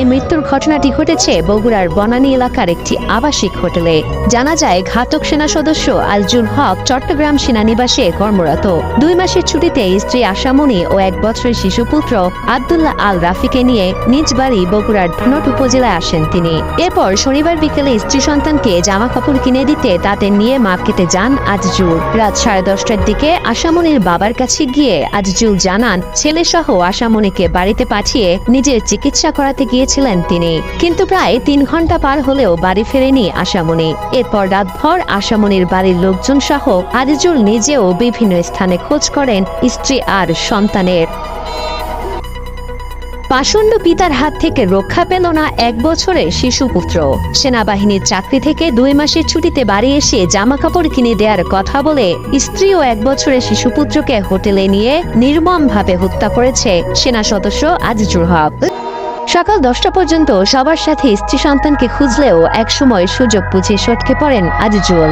এই মৃত্যুর ঘটনাটি ঘটেছে বগুড়ার বনানী এলাকার একটি আবাসিক হোটেলে। জানা যায়, ঘাতক সেনা সদস্য আলজুল হক চট্টগ্রাম সেনানিবাসে কর্মরত। দুই মাসের ছুটিতে স্ত্রী আশামণি ও এক বছরের শিশুপুত্র আবদুল্লাহ আল রাফিকে নিয়ে নিজ বাড়ি বগুড়ার ধনট উপজেলায় আসেন তিনি। এরপর শনিবার বিকেলে স্ত্রী সন্তানকে জামা কাপড় কিনে দিতে তাদের নিয়ে মার্কেটে যান আজজুল। রাত সাড়ে দশটার দিকে আশামণির বাবার কাছে গিয়ে আজজুল জানান, ছেলেসহ আশামণিকে বাড়িতে পাঠিয়ে নিজের চিকিৎসা করাতে গিয়েছিলেন তিনি। কিন্তু প্রায় তিন ঘণ্টা পার হলেও বাড়ি ফেরেনি আশামণি। এরপর রাতভর আশামণির বাড়ির লোকজন সহ আজিজুল নিজেও বিভিন্ন স্থানে খোঁজ করেন স্ত্রী আর সন্তানের। পাষণ্ড পিতার হাত থেকে রক্ষা পেল না এক বছরের শিশুপুত্র সেনাবাহিনীর চাকরি থেকে দুই মাসের ছুটিতে বাড়ি এসে জামা কাপড় কিনে দেওয়ার কথা বলে স্ত্রী ও এক বছরের শিশুপুত্রকে হোটেলে নিয়ে নির্মমভাবে হত্যা করেছে সেনা সদস্য আজিজুল হক। সকাল দশটা পর্যন্ত সবার সাথে স্ত্রী সন্তানকে খুঁজলেও একসময় সুযোগ বুঝে সটকে পড়েন আজিজুল।